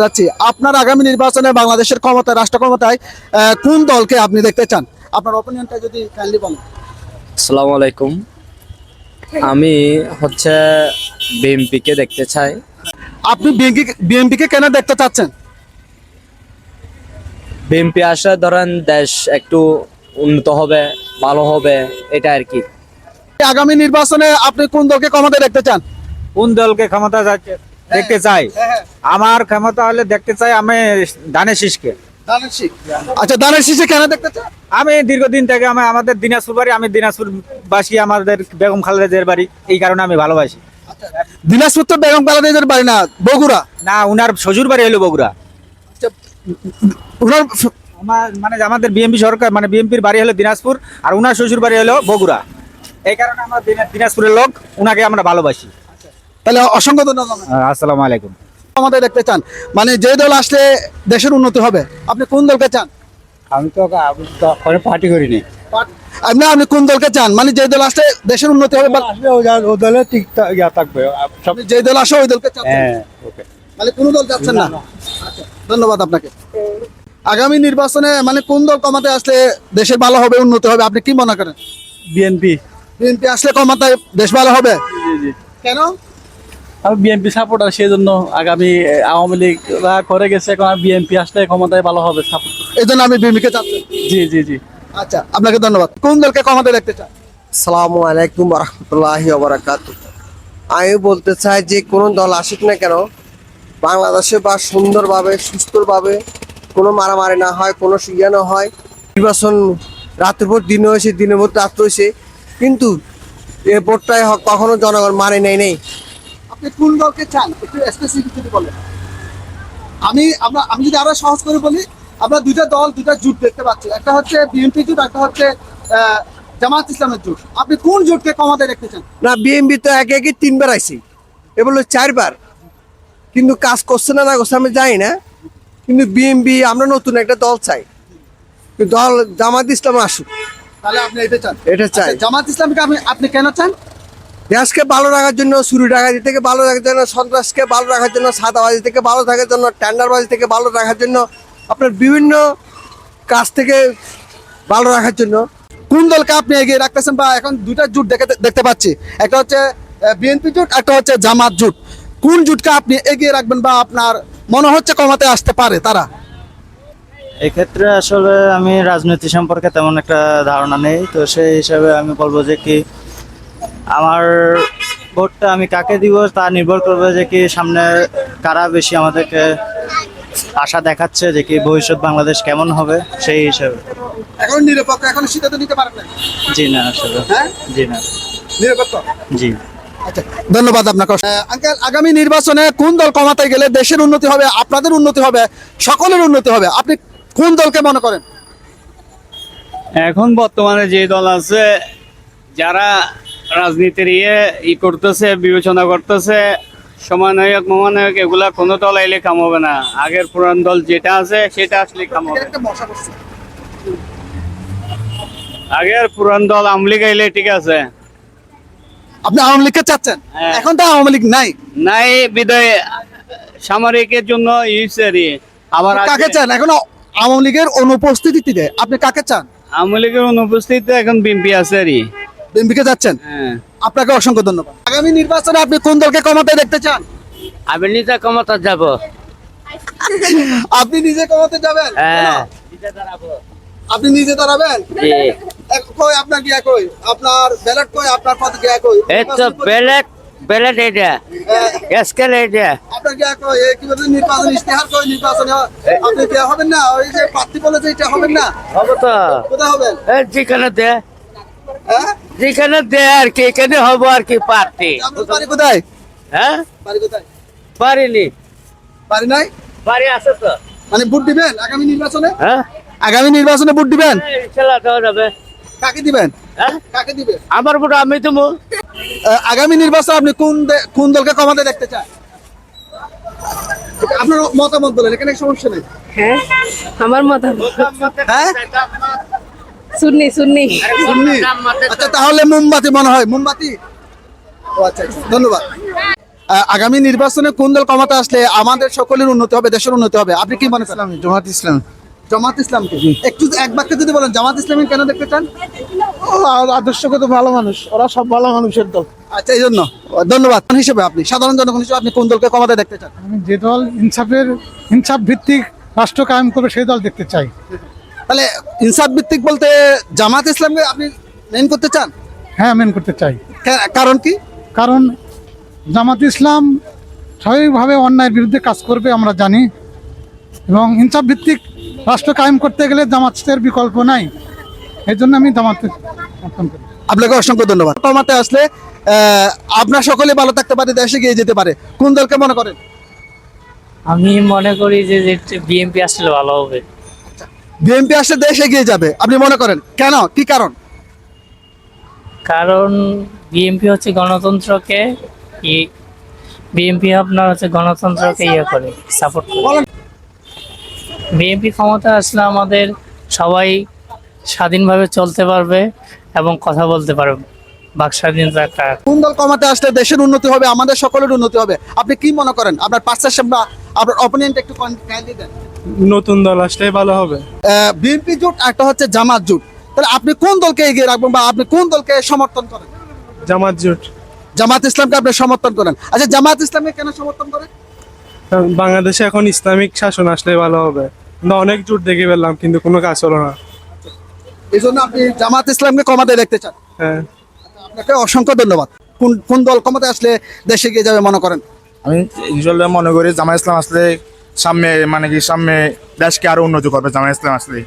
যাচ্ছি আপনার আগামী নির্বাচনে বাংলাদেশের ক্ষমতায় রাষ্ট্র ক্ষমতায় কোন দলকে আপনি দেখতে চান? আপনার অপিনিয়নটা যদি কাইন্ডলি বলেন। আসসালামু আলাইকুম। আমি হচ্ছে বিএমপিকে দেখতে চাই। আপনি বিএনপি বিএনপিকে কেন দেখতে চাচ্ছেন? বিএমপি আসলে ধরেন দেশ একটু উন্নত হবে ভালো হবে এটা আর কি। আগামী নির্বাচনে আপনি কোন দলকে ক্ষমতায় দেখতে চান? কোন দলকে ক্ষমতা যাচ্ছে দেখতে চাই। আমার ক্ষমতা হলে দেখতে চাই আমি ধানের শীষকে আচ্ছা শীষে কেন দেখতে আমি দীর্ঘদিন থেকে আমি আমাদের দিনাজপুর বাড়ি আমি দিনাজপুর বাসী আমাদের বেগম খালেদের বাড়ি। এই কারণে আমি ভালোবাসি। দিনাজপুর তো বেগম বাড়ি না বগুড়া? না উনার শ্বশুর বাড়ি হলো বগুড়া। আমার মানে আমাদের বিএমপি সরকার মানে বিএমপির বাড়ি হলো দিনাজপুর আর উনার শ্বশুর বাড়ি হলো বগুড়া। এই কারণে আমরা দিনা- দিনাজপুরের লোক উনাকে আমরা ভালোবাসি। তাহলে অসংখ্য ধন্যবাদ। আসসালামু আলাইকুম। ক্ষমতায় দেখতে চান। মানে যে দল আসলে দেশের উন্নতি হবে আপনি কোন দলকে চান? আমি তো কোনো পার্টি করিনি। আপনি আপনি কোন দলকে চান? মানে যে দল আসলে দেশের উন্নতি হবে ও দলে ঠিক ইয়া থাকবে। যে দল আসে ওই দলকে মানে কোন দল চাচ্ছেন না? আচ্ছা, ধন্যবাদ আপনাকে। আগামী নির্বাচনে মানে কোন দল ক্ষমতায় আসলে দেশের ভালো হবে উন্নতি হবে আপনি কি মনে করেন? বিএনপি। বিএনপি আসলে ক্ষমতায় দেশ ভালো হবে? কেন? আমি বিএনপি সাপোর্টার সেই জন্য আগামী আওয়ামী লীগরা করে গেছে এখন বিএনপি আসলে ক্ষমতায় ভালো হবে সাপোর্ট এই জন্য আমি বিএনপিকে চাচ্ছি। জি জি জি। আচ্ছা আপনাকে ধন্যবাদ। কোন দলকে ক্ষমতায় দেখতে চান? সালামু আলাইকুম রহমতুল্লাহি ওবরাকাত আমি বলতে চাই যে কোনো দল আসুক না কেন বাংলাদেশে বা সুন্দরভাবে সুস্থভাবে কোনো মারামারি না হয় কোনো ইয়ে না হয়। নির্বাচন রাতের পর দিন হয়েছে দিনের পর রাত হয়েছে। কিন্তু এ ভোটটাই কখনো জনগণ মানে নেই নেই। আপনি কোন দলকে চান একটু স্পেসিফিক যদি বলেন। আমি আমরা আমি যদি আরও সহজ করে বলি আমরা দুইটা দল দুইটা জোট দেখতে পাচ্ছি। একটা হচ্ছে বিএনপি জোট একটা হচ্ছে জামাত ইসলামের জোট। আপনি কোন জোটকে ক্ষমতায় দেখতে চান? না বিএমপি তো একে একে তিনবার আইছি। এ বলল চারবার। কিন্তু কাজ করছে না না করছে আমি জানি না। কিন্তু বিএমপি আমরা নতুন একটা দল চাই। কিন্তু দল জামাত ইসলাম আসুক। তাহলে আপনি এটা চান। এটা চাই। আচ্ছা, জামাত ইসলামকে আপনি আপনি কেন চান? দেশকে ভালো রাখার জন্য, চুরি ডাকাতি থেকে ভালো রাখার জন্য, সন্ত্রাসকে ভালো রাখার জন্য, সাদাবাজি থেকে ভালো থাকার জন্য, টেন্ডারবাজি থেকে ভালো রাখার জন্য, আপনার বিভিন্ন কাজ থেকে ভালো রাখার জন্য। কোন দলকে আপনি এগিয়ে রাখতেছেন? বা এখন দুটা জুট দেখে দেখতে পাচ্ছি। একটা হচ্ছে বিএনপি জুট, একটা হচ্ছে জামাত জুট। কোন জুটকে আপনি এগিয়ে রাখবেন বা আপনার মনে হচ্ছে কমাতে আসতে পারে তারা? এক্ষেত্রে আসলে আমি রাজনীতি সম্পর্কে তেমন একটা ধারণা নেই। তো সেই হিসাবে আমি বলব যে কি আমার ভোটটা আমি কাকে দিব তা নির্ভর করবে যে কি সামনে কারা বেশি আমাদেরকে আশা দেখাচ্ছে যে কি ভবিষ্যৎ বাংলাদেশ কেমন হবে সেই হিসাবে। এখন নিরপেক্ষ এখন সিদ্ধান্ত নিতে পারেন না? জি না আসলে। হ্যাঁ? জি না। নিরপেক্ষ? জি। আচ্ছা ধন্যবাদ আপনাকে। আঙ্কেল আগামী নির্বাচনে কোন দল ক্ষমতায় গেলে দেশের উন্নতি হবে আপনাদের উন্নতি হবে সকলের উন্নতি হবে? আপনি কোন দলকে মনে করেন? এখন বর্তমানে যে দল আছে যারা রাজনীতির ইয়ে ই করতেছে বিবেচনা করতেছে। সমানায়ক মহানায়ক এগুলা কোনো দল এলে কাম হবে না। আগের পুরান দল যেটা আছে সেটা আসলে কাম হবে আগের পুরান দল আমলিগ আইলে ঠিক আছে। আপনি আওয়ামী লীগকে চাচ্ছেন? হ্যাঁ। এখন তো আওয়ামী লীগ নাই। নাই বিদায় সামরিকের জন্য ইউসারি আবার কাকে চান? এখন আওয়ামী লীগের অনুপস্থিতিতে। আপনি কাকে চান? আওয়ামী লীগের অনুপস্থিতিতে এখন বিএনপি আছে আর বিএনপিকে যাচ্ছেন? হ্যাঁ। আপনাকে অসংখ্য ধন্যবাদ। আগামী নির্বাচনে আপনি কোন দলকে ক্ষমতায় দেখতে চান? আমি নিজে ক্ষমতা যাব। আপনি নিজে ক্ষমতায় যাবেন? হ্যাঁ। আপনি নিজে দাঁড়াবেন? এক- কই আপনার গিয়া কই আপনার ব্যালট কই আপনার পদ গিয়া কই এই তো বেলেট বেলেট এটা স্কেল এটা আপনার গিয়া কই এই কি বলে নির্বাচন ইশতেহার কই নির্বাচন আপনি গিয়া হবেন না? ওই যে প্রার্থী বলে যে এটা হবেন না? হবে তো। কোথায় হবেন? এই দে। হ্যাঁ যেখানে দে আর কি এখানে হব আর কি পার্টি। বাড়ি কোথায়? হ্যাঁ? বাড়ি কোথায়? পারিনি বাড়ি নাই? বাড়ি আছে তো। মানে ভোট দিবেন আগামী নির্বাচনে? হ্যাঁ? আগামী নির্বাচনে ভোট দিবেন? দেওয়া যাবে। কাকে দিবেন? হ্যাঁ? কাকে দিবেন? আমার ভোট আমি আহ, আগামী নির্বাচনে আপনি কোন কোন দলকে ক্ষমতায় দেখতে চান? আপনার মতামত বলেন এখানে সমস্যা নেই। হ্যাঁ আমার মতামত। হ্যাঁ? সুন্নি সুন্নি। সুন্নি? আচ্ছা তাহলে মোমবাতি মনে হয় মোমবাতি? ও আচ্ছা আচ্ছা, ধন্যবাদ। আগামী নির্বাচনে কোন দল ক্ষমতা আসলে আমাদের সকলের উন্নতি হবে দেশের উন্নতি হবে? আপনি কি মনে করেন? জামাত ইসলাম। জামাত ইসলামকে? একটু এক বাক্যে যদি বলেন জামাত ইসলামী কেন দেখতে চান? আদর্শগত ভালো মানুষ ওরা সব ভালো মানুষের দল। আচ্ছা এই জন্য। ধন্যবাদ। হিসেবে আপনি? সাধারণ জনগণ হিসেবে আপনি কোন দলকে ক্ষমতা দেখতে চান? আমি যে দল ইনসাফের ইনসাফ ভিত্তিক রাষ্ট্র কায়েম করবে সেই দল দেখতে চাই। তাহলে ইনসাফ ভিত্তিক বলতে জামাত ইসলামকে আপনি মেন করতে চান? হ্যাঁ মেন করতে চাই। কারণ কি? কারণ জামাত ইসলাম স্বাভাবিকভাবে অন্যায়ের বিরুদ্ধে কাজ করবে আমরা জানি। এবং ইনসাফ ভিত্তিক রাষ্ট্র কায়েম করতে গেলে জামাতের বিকল্প নাই। এই জন্য আমি জামাতে আপনাকে অসংখ্য ধন্যবাদ। ক্ষমতা আসলে আপনার সকলে ভালো থাকতে পারে দেশে গিয়ে যেতে পারে। কোন দলকে মনে করেন? আমি মনে করি যে বিএমপি আসলে ভালো হবে। বিএনপি আসলে দেশ এগিয়ে যাবে আপনি মনে করেন? কেন? কি কারণ? কারণ বিএমপি হচ্ছে গণতন্ত্রকে বিএমপি আপনার হচ্ছে গণতন্ত্রকে ইয়ে করে সাপোর্ট করে। বিএমপি ক্ষমতা আসলে আমাদের সবাই স্বাধীনভাবে চলতে পারবে এবং কথা বলতে পারবে। বাক স্বাধীনতা একটা কোন দল ক্ষমতা আসলে দেশের উন্নতি হবে আমাদের সকলের উন্নতি হবে? আপনি কি মনে করেন? আপনার পার্সেপশন বা আপনার অপিনিয়নটা একটু দেন। নতুন দল আসলে ভালো হবে। বিএনপি জোট একটা হচ্ছে জামাত জোট। তাহলে আপনি কোন দলকে এগিয়ে রাখবেন বা আপনি কোন দলকে সমর্থন করেন? জামাত জোট। জামাত ইসলামকে আপনি সমর্থন করেন। আচ্ছা জামাত ইসলামকে কেন সমর্থন করেন? বাংলাদেশে এখন ইসলামিক শাসন আসলে ভালো হবে। কিন্তু অনেক জোট দেখে ফেললাম কিন্তু কোনো কাজ হলো না। এই জন্য আপনি জামাত ইসলামকে ক্ষমতায় দেখতে চান। হ্যাঁ। আপনাকে অসংখ্য ধন্যবাদ। কোন কোন দল ক্ষমতায় আসলে দেশে গিয়ে যাবে মনে করেন? আমি ইনশাল্লাহ মনে করি জামা ইসলাম আসলে সামনে মানে কি সামনে দেশকে আরও উন্নতি করবে জামা ইসলাম আসলে।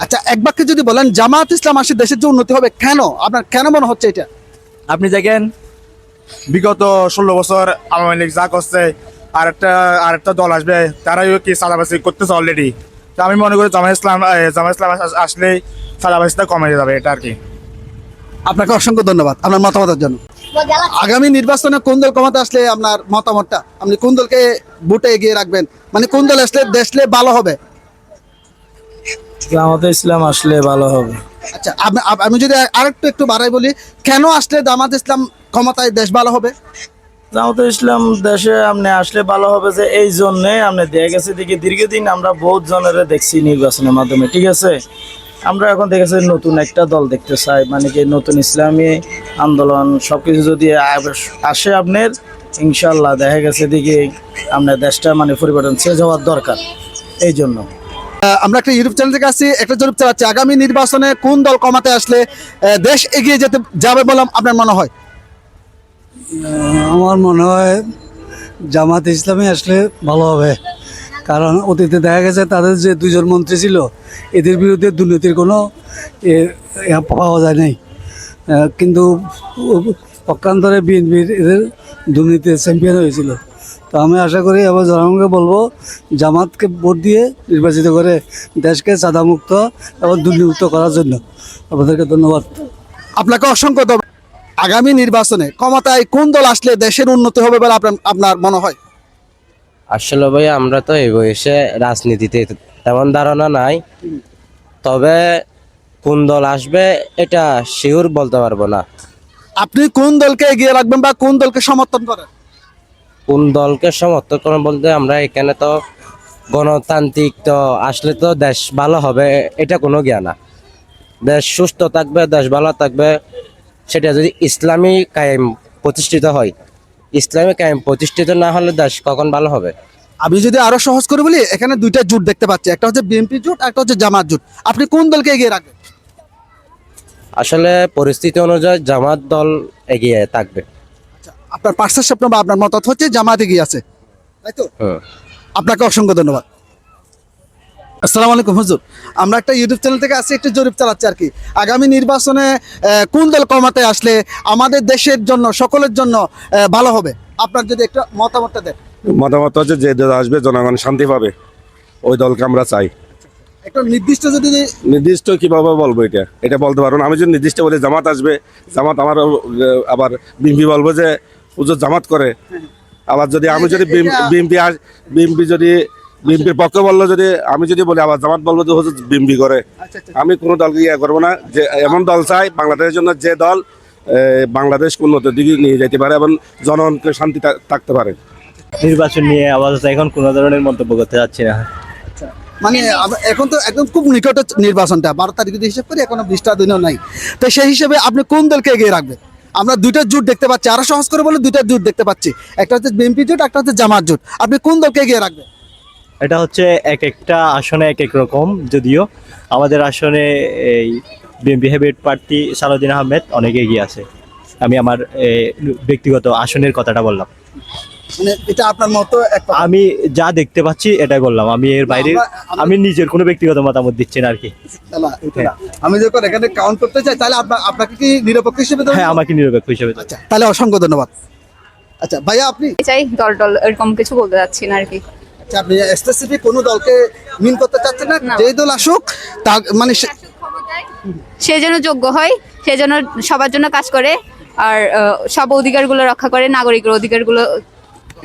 আচ্ছা এক বাক্যে যদি বলেন জামাত ইসলাম আসলে দেশের যে উন্নতি হবে কেন? আপনার কেন মনে হচ্ছে এটা? আপনি দেখেন বিগত ষোলো বছর আওয়ামী লীগ যা করছে আরেকটা আরেকটা দল আসবে তারাই কি সাদাবাসি করতেছে অলরেডি তো আমি মনে করি জামা ইসলাম এ, জামা ইসলাম আসলেই সাদাবাসিটা কমে যাবে এটা আর কি। আপনাকে অসংখ্য ধন্যবাদ। আপনার মতামতের জন্য। আগামী নির্বাচনে কোন দল ক্ষমতা আসলে আপনার মতামতটা? আপনি কোন দলকে ভোটে এগিয়ে রাখবেন? মানে কোন দল আসলে দেশলে ভালো হবে? জামাতে ইসলাম আসলে ভালো হবে। আচ্ছা আমি যদি আরেকটু একটু বাড়াই বলি কেন আসলে জামাত ইসলাম ক্ষমতায় দেশ ভালো হবে? জামাতে ইসলাম দেশে আপনি আসলে ভালো হবে যে এই জন্যে আপনি দেখে গেছে দেখি দীর্ঘদিন আমরা বহুত জনের দেখছি নির্বাচনের মাধ্যমে ঠিক আছে? আমরা এখন দেখেছি নতুন একটা দল দেখতে চাই মানে কি নতুন ইসলামী আন্দোলন সব কিছু যদি আসে আপনার ইনশাল্লাহ দেখা গেছে দেখি আপনার দেশটা মানে পরিবর্তন চেঞ্জ হওয়ার দরকার। এই জন্য। আমরা একটা ইউটিউব চ্যানেল থেকে আসছি একটা জরিপ চালাচ্ছি। আগামী নির্বাচনে কোন দল কমাতে আসলে দেশ এগিয়ে যেতে যাবে বলে আপনার মনে হয়? আমার মনে হয় জামাত ইসলামী আসলে ভালো হবে। কারণ অতীতে দেখা গেছে তাদের যে দুজন মন্ত্রী ছিল, এদের বিরুদ্ধে দুর্নীতির কোনো পাওয়া যায় নাই। কিন্তু পক্ষান্তরে বিএনপির এদের দুর্নীতির চ্যাম্পিয়ন হয়েছিল। তো আমি আশা করি আবার জনগণকে বলব, জামাতকে ভোট দিয়ে নির্বাচিত করে দেশকে চাঁদামুক্ত এবং দুর্নীতিমুক্ত করার জন্য। আপনাদেরকে ধন্যবাদ। আপনাকে অসংখ্য আগামী নির্বাচনে ক্ষমতায় কোন দল আসলে দেশের উন্নতি হবে বলে আপনার আপনার মনে হয়? আসলে ভাই আমরা তো এই বয়সে রাজনীতিতে তেমন ধারণা নাই। তবে কোন দল আসবে এটা শিওর বলতে পারব না। আপনি কোন দলকে এগিয়ে রাখবেন বা কোন দলকে সমর্থন করেন? কোন দলকে সমর্থন করেন বলতে আমরা এখানে তো গণতান্ত্রিক তো আসলে তো দেশ ভালো হবে এটা কোনো জ্ঞান না। দেশ সুস্থ থাকবে দেশ ভালো থাকবে সেটা যদি ইসলামী কায়েম প্রতিষ্ঠিত হয় ইসলামী আইন প্রতিষ্ঠিত না হলে দেশ কখন ভালো হবে? আমি যদি আরও সহজ করে বলি এখানে দুইটা জোট দেখতে পাচ্ছি। একটা হচ্ছে বিএনপি জোট একটা হচ্ছে জামাত জোট। আপনি কোন দলকে এগিয়ে রাখবেন? আসলে পরিস্থিতি অনুযায়ী জামাত দল এগিয়ে থাকবে। আপনার পার্সেপশন বা আপনার মত হচ্ছে জামাত এগিয়ে আছে। তাই তো? আপনাকে অসংখ্য ধন্যবাদ। আসসালামু আলাইকুম হুজুর। আমরা একটা ইউটিউব চ্যানেল থেকে আসছি একটু জরিপ চালাচ্ছি আর কি। আগামী নির্বাচনে কোন দল ক্ষমতায় আসলে আমাদের দেশের জন্য সকলের জন্য ভালো হবে? আপনার যদি একটা মতামতটা দেন। মতামত হচ্ছে যে দল আসবে জনগণ শান্তি পাবে। ওই দলকে আমরা চাই। একটা নির্দিষ্ট যদি নির্দিষ্ট কীভাবে বলব এটা? এটা বলতে পারব না। আমি যদি নির্দিষ্ট বলি জামাত আসবে। জামাত আমার আবার বিএমপি বলব যে পুজো জামাত করে। আবার যদি আমি যদি এটা- বিএমপি বিএমপি যদি বিএমপির পক্ষে বলল যদি আমি যদি বলি আবার জামাত বলব যে হুজুর বিএমপি করে। আচ্ছা আচ্ছা। আমি কোনো দলকে ইয়ে করব না। যে এমন দল চাই বাংলাদেশের জন্য যে দল বাংলাদেশ উন্নতির দিকে নিয়ে যেতে পারে এবং জনগণকে শান্তি থাকতে পারে। নির্বাচন নিয়ে আপাতত এখন কোনো ধরনের মন্তব্য করতে যাচ্ছি না। মানে এখন তো একদম খুব নিকটে নির্বাচনটা। বারো তারিখ যদি হিসেব করি এখনও বিশটা দিনও নাই। তো সেই হিসেবে আপনি কোন দলকে এগিয়ে রাখবেন? আমরা দুইটা জোট দেখতে পাচ্ছি। আরও সহজ করে বলে দুইটা জোট দেখতে পাচ্ছি। একটা হচ্ছে বিএনপি জোট একটা হচ্ছে জামাত জোট। আপনি কোন দলকে এগিয়ে রাখবেন? এটা হচ্ছে এক একটা আসনে এক এক রকম যদিও আমাদের আসনে এই বিএনপি হেভিট প্রার্থী সালাউদ্দিন আহমেদ অনেক এগিয়ে আছে। আমি আমার এ, ব্যক্তিগত আসনের কথাটা বললাম। মানে এটা আপনার মতো আমি যা দেখতে পাচ্ছি এটাই বললাম। আমি এর বাইরে আমি নিজের কোনো ব্যক্তিগত মতামত দিচ্ছি না আর কি। এটা না। আমি যখন এখানে কাউন্ট করতে চাই তাহলে আপনার আপনাকে কি নিরপেক্ষ হিসেবে? হ্যাঁ আমাকে নিরপেক্ষ হিসেবে আচ্ছা তাহলে অসংখ্য ধন্যবাদ। আচ্ছা ভাইয়া আপনি? চাই দল টল এরকম কিছু বলতে যাচ্ছি না আর কি। আপনি স্পেসিফিক কোনো দলকে মিন করতে চাচ্ছেন না? যেই দল আসুক তা মানে সে- সে যেন যোগ্য হয় সে যেন সবার জন্য কাজ করে আর আহ, সব অধিকারগুলো রক্ষা করে নাগরিকের অধিকারগুলো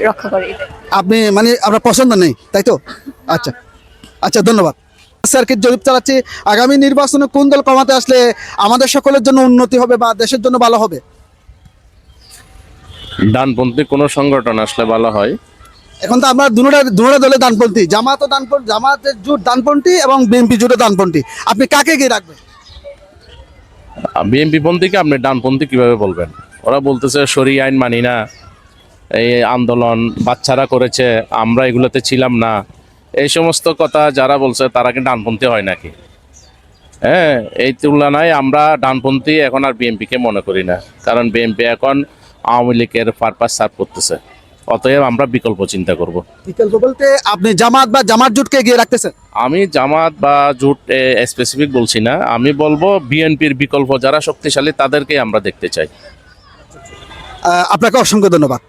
রক্ষা করে। আপনি মানে আপনার পছন্দ নেই তাই তো? আচ্ছা আচ্ছা ধন্যবাদ। সার্কিট জরিপ চালাচ্ছি আগামী নির্বাচনে কোন দল কমাতে আসলে আমাদের সকলের জন্য উন্নতি হবে বা দেশের জন্য ভালো হবে? ডানপন্থী কোনো সংগঠন আসলে ভালো হয়। এখন তো আমরা দুটা দুটা দলে ডানপন্থী জামাতও ডানপন্থী জামাতের জোট ডানপন্থী এবং বিএনপি জোটও ডানপন্থী আপনি কাকে গিয়ে রাখবেন? বিএনপি পন্থীকে আপনি ডানপন্থী কীভাবে বলবেন? ওরা বলতেছে সরি আইন মানি না। এই আন্দোলন বাচ্চারা করেছে, আমরা এগুলোতে ছিলাম না। এই সমস্ত কথা যারা বলছে, তারা কি ডানপন্থী হয় নাকি? হ্যাঁ এই তুলনায় আমরা ডানপন্থী এখন আর বিএনপিকে মনে করি না। কারণ বিএনপি এখন আওয়ামী লীগের পারপাস সার্ভ করতেছে। অতএব আমরা বিকল্প চিন্তা করব। বিকল্প বলতে আপনি জামাত বা জামাত জোটকে গিয়ে রাখতেছেন? আমি জামাত বা জোট স্পেসিফিক বলছি না। আমি বলব বিএনপির বিকল্প যারা শক্তিশালী তাদেরকে আমরা দেখতে চাই। আপনাকে অসংখ্য ধন্যবাদ।